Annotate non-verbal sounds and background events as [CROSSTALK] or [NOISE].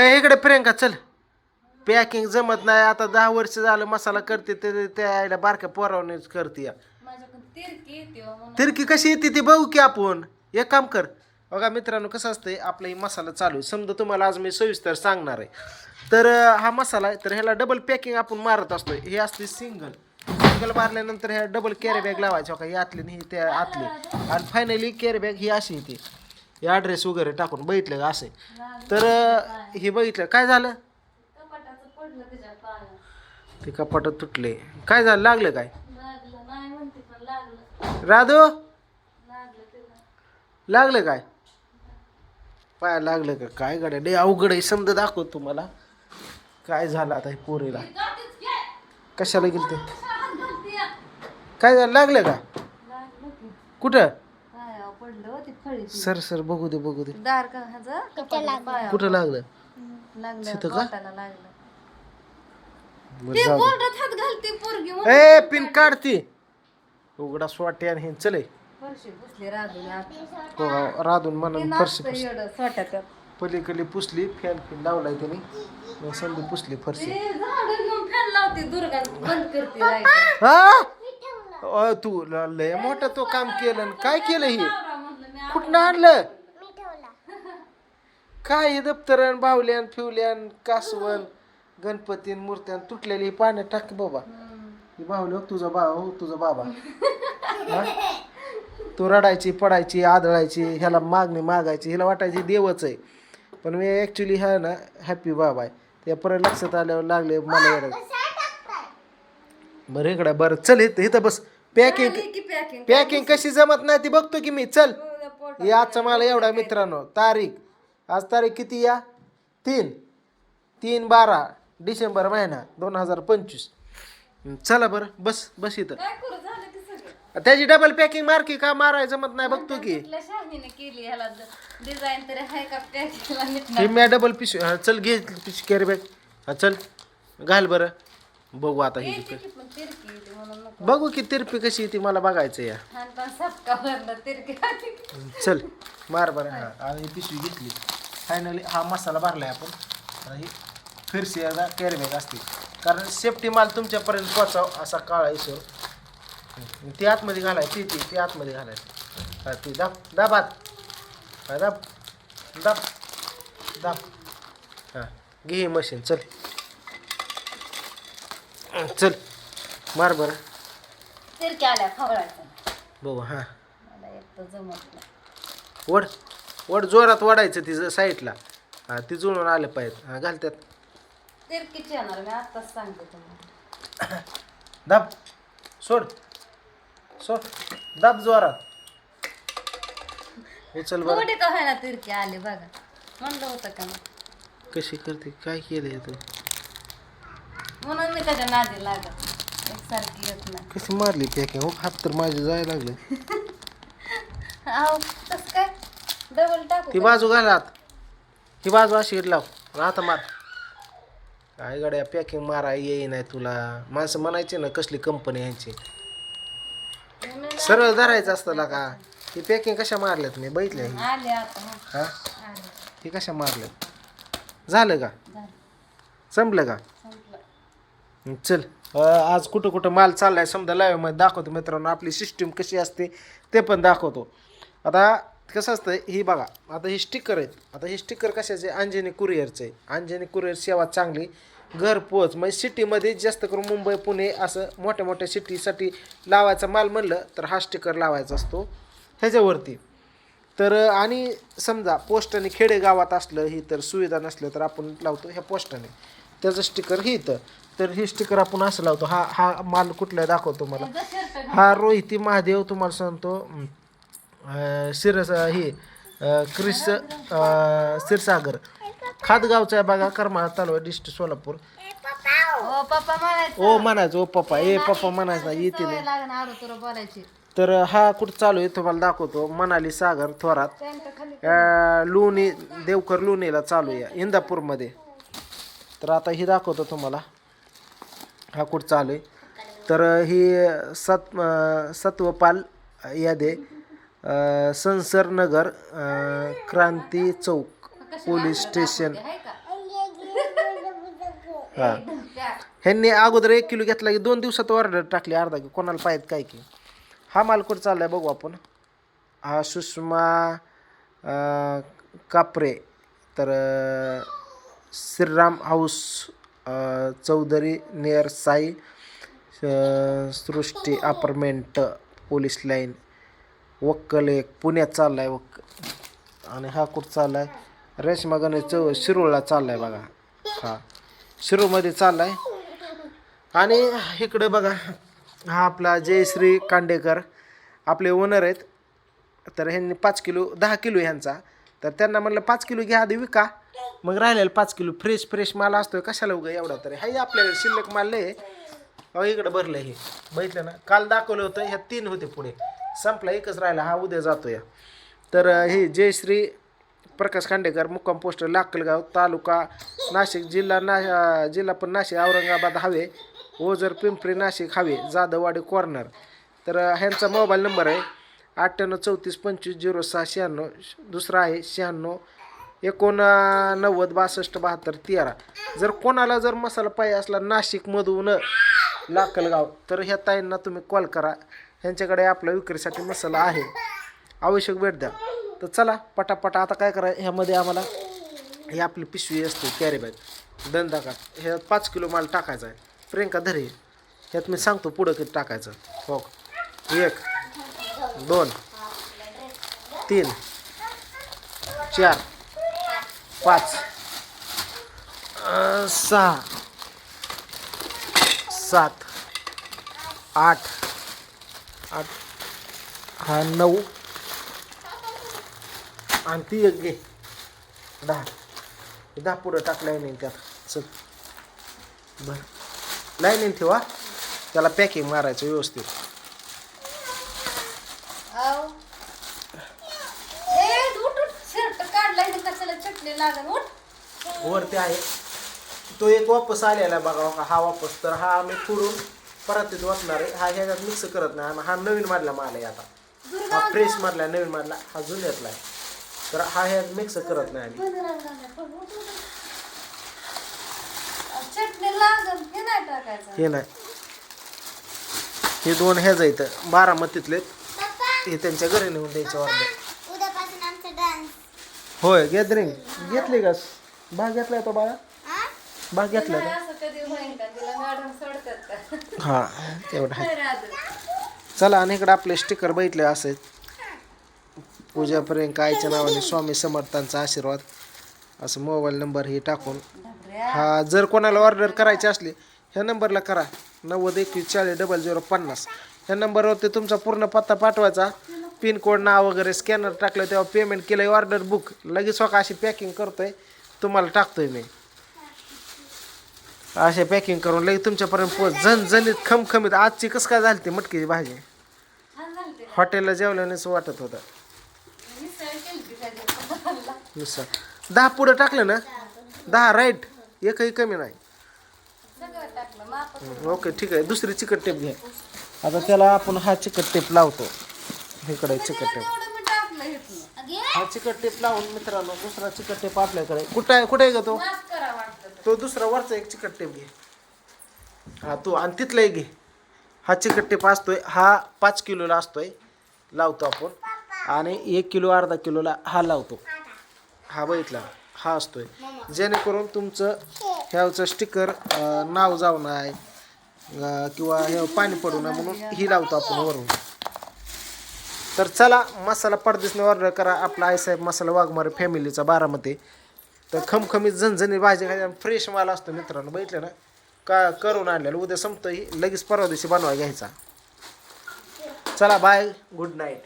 ए, इकडे प्रियंका चल. पॅकिंग जमत नाही. आता दहा वर्ष झालं मसाला करते ते त्या आईला बारक्या पोरावणीच करते. या. माझ्याकडून तिरकी येते हो म्हणून. तिरकी कशी येते ती बघू की आपण. एक काम कर. बघा मित्रांनो कसं असतंय आपला ही मसाला चालू आहे. समजा तुम्हाला आज मी सविस्तर सांगणार आहे. तर अं, हा मसाला आहे. तर ह्याला डबल पॅकिंग आपण मारत असतो हे असते सिंगल सिंगल मारल्यानंतर ह्या डबल कॅरी बॅग लावायची. बघा ही आतली आणि ही त्या आतली. आणि फायनली कॅरी बॅग ही अशी येते. हे ॲड्रेस वगैरे टाकून बघितलं का असे? तर हे बघितलं. काय झालं? ते कपाटात तुटले. काय झालं? लागलं काय? लागलं लागलं राधू? लागलं लागलं काय? पाय लागलं का? काय गड्या? डे अवघड आहे समजा दाखव तुम्हाला. काय झालं आता हे पोरीला? कशाला गेलं ते काय झालं? लागलं का? कुठं? पडलं ती. सर सर बघू दे बघू दे. दार का ह्याचं कपाटाच्या पायावर कुठं लागलं? लागलं तिथं का? पोटाला लागलं. बरं ते जाऊ दे. बोर्डात हात घालते पोरगी मग ए पिन काढती. उघडा स्वाटे आणि हे चले फरशी पुसली राधून आता. हो, राधून म्हणून फरशी पुसली. एवढं सोट्यात पलीकडे पुसली फॅन फिन लावलाय त्याने मग समधी पुसली फरशी. ते झाड घेऊन फॅन लावते दुर्गा बंद करते लाइट. हा अ, तू ल- लय मोठं तो काम केलं आणि काय केलं हे? मी कुठनं आणलं? काय हे दप्तरन बावल्यान फिवल्यान कासवण गणपतीन मूर्त्यान तुटलेली ही पाण्यात टाक बाबा. ही बाहुली हो तुझा बा हो तुझा बाबा. हा? तू रडायची पडायची आदळायची ह्याला मागणी मागायची हिला वाटायची देवच आहे. पण मी ॲक्च्युली हा ना हॅपी बाबा आहे. त्या परत लक्षात आल्यावर लागले मला येडं. बरं इकडं बरं चल इथं इथं बस. पॅकिंग पॅकिंग पॅकिंग कशी जमत नाही ती बघतो की मी. चल. हे आजचा मला एवढा मित्रांनो तारीख. आज तारीख किती या? तीन. तीन बारा डिसेंबर महिना दोन हजार पंचवीस. चला बरं बस बस इथं. त्याची डबल पॅकिंग मार की का माराय जमत नाही बघतो की. मी डबल पिशवी हा, चल घे पिशवी कॅरी बॅग हा चल. घाल बरं. बघू आता ही पण तिरकी येते म्हणून नको. बघू की तिरपी कशी ती मला बघायचं या. हाणताना सपका भरला तिरकी आली. चल मार बरं. हा. आणि पिशवी घेतली. फायनली हा मसाला भरलाय आपण. ही फिरशी आता कॅरी बॅग असते. कारण सेफ्टी माल तुमच्यापर्यंत पोचाव असा काळा इसो ती आतमध्ये घालाय ती ती ती आतमध्ये घालाय. हा ती दाब दाब आत. हा दाब दाब दाब. हां घे मशीन चल. चल. मार बरं. तिरकी आल्या खवळायचं. बघू हां. मला एक तर जमत नाही. वड वड जोरात वडायचं तिचं साईडला. हा ती जुळून आलं पाहिजे. हा घालत्यात तिरकीची येणार? मी आत्ताच सांगते तुम्हाला. दाब. सोड. सोड. दाब जोरात. उचल बरं. थोडी का व्हायला तिरकी आली? बघा. म्हणलं होतं का मी कशी करते? काय केलंय तू? म्हणून मी त्याच्या नादी लागत एकसारखी येत नाही. कशी मारली पॅकिंग हो हात तर माझे जायला लागले. [LAUGHS] अहो कसं काय? डबल टाकू ती बाजू घालात ही बाजू अशी लाव. आता मार. काय गाड्या पॅकिंग मारा येई नाही तुला. माणसं म्हणायचे ना कसली कंपनी यांची. सरळ धरायचं असतं का? ही पॅकिंग कशा मारल्यात मी? बघितल्या ही. आले आता. हा? हा आले ही कशा मारल्यात? झालं का? झालं. संपलं का? संपलं. चल. आज कुठं कुठं माल चाललाय समजा लाईव्हमध्ये दाखवतो मित्रांनो आपली सिस्टीम कशी असते ते पण दाखवतो. आता कसं असतं ही बघा आता हे स्टिकर आहेत. आता हे स्टिकर कशाचे? अंजनी कुरिअरचे. आहे अंजनी कुरिअर सेवा चांगली. घर पोच म्हणजे सिटीमध्ये जास्त करून मुंबई पुणे असं मोठ्या मोठ्या सिटीसाठी लावायचा माल म्हणलं तर हा स्टिकर लावायचा असतो ह्याच्यावरती. तर आणि समजा पोस्टाने खेडेगावात असलं ही तर सुविधा नसलं तर आपण लावतो ह्या पोस्टाने. त्याचं स्टिकर ही इथं. तर हे स्टिकर आपण असं लावतो. हा हा माल कुठला दाखवतो मला. हा रोहिती महादेव तुम्हाला सांगतो. अं, शिरस हे क्रिस क्षीरसागर. खातगावचा आहे बघा करमाळा तालुका डिस्ट्रिक्ट सोलापूर. ओ म्हणायचं. ओ पप्पा. ए पप्पा म्हणायचं येते तर हा कुठं चालू आहे तुम्हाला दाखवतो. मनाली सागर थोरात. लोणी देवकर लोणीला चालू आहे इंदापूरमध्ये. तर आता ही दाखवतो तुम्हाला. हा कुठ चालू आहे. तर ही सत सत्वपाल यादे संसरनगर संसर नगर क्रांती चौक पोलीस स्टेशन. हां. ह्यांनी अगोदर एक किलो घेतला की दोन दिवसात ऑर्डर टाकली अर्धा की कोणाला पाहिजे काय की. हा माल कुठं चाललाय बघू आपण. हा सुषमा कापरे. तर Shriram house Chaudhari near Sai Srushti apartment police line वक्कल एक पुण्यात चाललाय वक्क आणि हा कुठं चाललाय? रेशमा गणेश चौ शिरूरला चाललाय बघा. हा. चालला चाललाय. आणि इकडे बघा हा आपला जयश्री कांडेकर आपले ओनर आहेत. तर ह्यांनी पाच किलो दहा किलो ह्यांचा. तर त्यांना म्हणलं पाच किलो घ्या आधी विका. मग राहिलेलं पाच किलो फ्रेश फ्रेश माल असतोय कशाला उगा एवढा तरी? हाय आपल्याकडे शिल्लक माल लय आहे. अहो इकडं भरलं हे. बघितलं ना काल दाखवलं होतं ह्या तीन होते पुढे. संपला एकच राहिला हा उद्या जातो या तर हे जयश्री प्रकाश खांडेकर मुक्काम पोस्ट लाकलगाव तालुका नाशिक जिल्हा ना जिल्हा पण नाशिक औरंगाबाद हवे. ओझर पिंपरी नाशिक हवे जाधववाडी कॉर्नर तर ह्यांचा मोबाईल नंबर आहे. अठ्ठ्याण्णव चौतीस पंचवीस झिरो सहा शहाण्णव दुसरा आहे शहाण्णव एकोणनव्वद बासष्ट बहात्तर तेरा. जर कोणाला जर मसाला पाहिजे असला नाशिकमधून लाकलगाव तर ह्या ताईंना तुम्ही कॉल करा. ह्यांच्याकडे आपल्या विक्रीसाठी मसाला आहे. आवश्यक भेट द्या. तर चला पटापटा आता काय करा ह्यामध्ये आम्हाला ही आपली पिशवी असते कॅरी बॅग दंदा का ह्यात पाच किलो माल टाकायचा आहे. प्रियंका धरे ह्यात मी सांगतो पुढं किती टाकायचं. हो. एक दोन तीन चार पाच. सहा. सात. आठ. आठ. हा नऊ. आणि ती एक घे. दहा. दहा पुढं टाक नाही त्यात. चल. बरं. लाईन ठेवा. त्याला पॅकिंग मारायचं व्यवस्थित आव. ए, उठ, उठ. शर्ट काढला इथं कशाला चटणी लागल उठ. वरती आहे. तो एक वापस आलेला आहे बघा बघा, हा वापस. तर हा आम्ही फोडून परत वाचणार आहे. हा ह्याच्यात मिक्स करत नाही. आणि हा नवीन मधला माल आहे आता. हा फ्रेश मधला नवीन मधला हा जुन्यातला आहे. तर हा ह्यात मिक्स करत नाही आम्ही. हे नाही हे नाही. दोन ह्याच इथं बारामतीतले हे त्यांच्या घरी नेऊन द्यायचे ऑर्डर होय गॅदरिंग. घेतली का? भाग घेतलाय तो बाळा? भाग होईल का? हा तेवढं? चला आणि इकडे आपले स्टिकर बघितले असे. पूजा प्रियंका आईच्या नावाने स्वामी समर्थांचा आशीर्वाद. असं मोबाईल नंबर हे टाकून. हा जर कोणाला ऑर्डर करायची असली ह्या नंबरला करा. नव्वद एकवीस चाळीस डबल झिरो पन्नास. ह्या नंबरवरती तुमचा पूर्ण पत्ता पाठवायचा. पिन कोड नाव वगैरे स्कॅनर टाकलं तेव्हा पेमेंट केलं ऑर्डर बुक लगेच स्वतः अशी पॅकिंग करतोय. तुम्हाला टाकतोय मी. असे पॅकिंग करून लगेच तुमच्यापर्यंत पोच झणझणीत खमखमीत. आजची कसं काय झाली ती मटकीची भाजी. हॉटेलला जेवल्यानेच वाटत होतं. मिसळ. दहा पुढं टाकलं ना? दहा राईट एकही कमी नाही. ओके ठीक आहे. दुसरी चिकट टेप घ्या. आता त्याला आपण हा चिकट टेप लावतो. इकडे चिकट टेप हा चिकट टेप लावून मित्रांनो दुसरा चिकट टेप आपल्याकडे. कुठं आहे कुठे आहे का तो? तो दुसरा वरचा एक चिकट टेप घे. हा तू आणि तिथला एक घे. हा चिकट टेप असतोय. हा पाच किलोला असतोय. लावतो आपण. आणि एक किलो अर्धा किलोला हा लावतो. हा बघितला हा असतोय. जेणेकरून तुमचं ह्याचं स्टिकर नाव जाऊ नये किंवा हे पाणी पडू नये म्हणून ही लावतो आपण वरून. तर चला मसाला परदेशने ऑर्डर करा. आपला आईसाहेब मसाला वाघमारे फॅमिलीचा बारामध्ये तर खमखमीत झणझणी भाजी खायला फ्रेश माल असतो मित्रांनो. बघितलं ना? का करून आणलेलं. उद्या संपतं ही लगेच परवा दिवशी बनवा घ्यायचा. चला बाय गुड नाईट